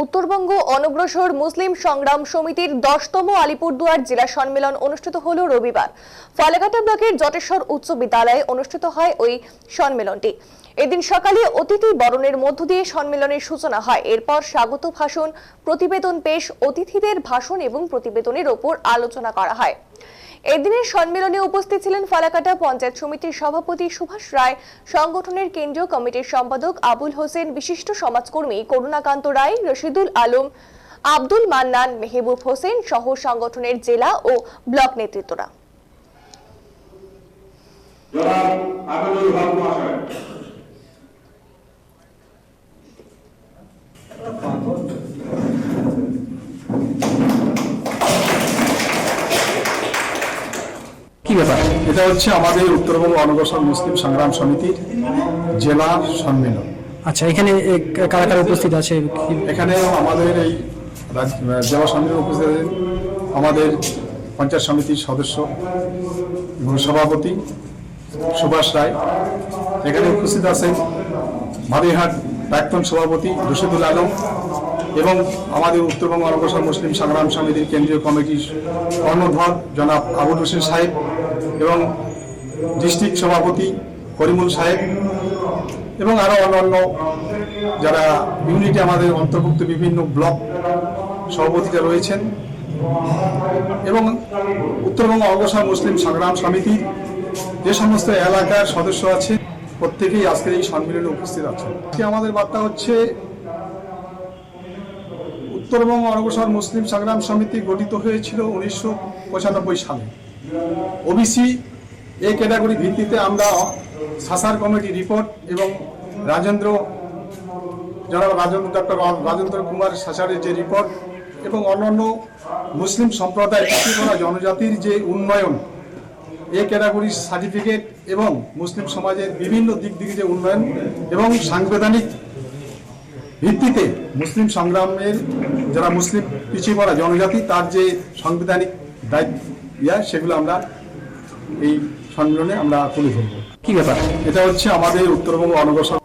উত্তরবঙ্গ অনগ্রসর মুসলিম সংগ্রাম সমিতির দশতম আলিপুরদুয়ার জেলা সম্মেলন অনুষ্ঠিত হল রবিবার। ফালাকাটা ব্লকের জটেশ্বর উচ্চ বিদ্যালয়ে অনুষ্ঠিত হয় ওই সম্মেলনটি। এদিন সকালে অতিথি বরণের মধ্য দিয়ে সম্মেলনের সূচনা হয়। এরপর স্বাগত ভাষণ, প্রতিবেদন পেশ, অতিথিদের ভাষণ এবং প্রতিবেদনের ওপর আলোচনা করা হয়। এদিনের সম্মেলনে উপস্থিত ছিলেন ফালাকাটা পঞ্চায়েত সমিতির সভাপতি সুভাষ রায়, সংগঠনের কেন্দ্রীয় কমিটির সম্পাদক আবুল হোসেন, বিশিষ্ট সমাজকর্মী করুণাকান্ত রায়, রশিদুল আলম, আব্দুল মান্নান, মেহবুব হোসেন সহ সংগঠনের জেলা ও ব্লক নেতৃত্বরা। কি ব্যাপার? এটা হচ্ছে আমাদের উত্তরবঙ্গ অনগ্রসর মুসলিম সংগ্রাম সমিতির জেলা সম্মেলন। আচ্ছা এখানে কারা কারা উপস্থিত আছে? এখানে আমাদের এই জেলা সম্মেলন উপস্থিত আছেন আমাদের পঞ্চায়েত সমিতির সদস্য এবং সভাপতি সুভাষ রায়। এখানে উপস্থিত আছেন মাদিরহাট প্রাক্তন সভাপতি রশিদুল আলম এবং আমাদের উত্তরবঙ্গ অনগ্রসর মুসলিম সংগ্রাম সমিতির কেন্দ্রীয় কমিটির কর্ণধর জনাব আবুল হোসেন সাহেব এবং ডিস্ট্রিক্ট সভাপতি করিমুল সাহেব এবং আরও অন্যান্য যারা ইউনিটে আমাদের অন্তর্ভুক্ত বিভিন্ন ব্লক সভাপতিরা রয়েছেন এবং উত্তরবঙ্গ অগ্রসর মুসলিম সংগ্রাম সমিতির যে সমস্ত এলাকার সদস্য আছে প্রত্যেকেই আজকের এই সম্মেলনে উপস্থিত আছে আজকে আমাদের বার্তা হচ্ছে উত্তরবঙ্গ অগ্রসর মুসলিম সংগ্রাম সমিতি গঠিত হয়েছিল উনিশশো পঁচানব্বই সালে। ওবিসি এ ক্যাটাগরি ভিত্তিতে আমরা সাসার কমিটি রিপোর্ট এবং রাজেন্দ্র জনাব রাজেন্দ্র ডক্টর রাজেন্দ্র কুমার সাসারের যে রিপোর্ট এবং অন্যান্য মুসলিম সম্প্রদায় পিছিয়ে জনজাতির যে উন্নয়ন, এ ক্যাটাগরির সার্টিফিকেট এবং মুসলিম সমাজের বিভিন্ন দিক দিকে যে উন্নয়ন এবং সাংবিধানিক ভিত্তিতে মুসলিম সংগ্রামের যারা মুসলিম পিছিয়ে পড়া জনজাতি তার যে সাংবিধানিক দায়িত্ব ইয়া সেগুলো আমরা এই সম্মেলনে আমরা তুলে ধরবো। কি ব্যাপার? এটা হচ্ছে আমাদের উত্তরবঙ্গ অনগ্রসর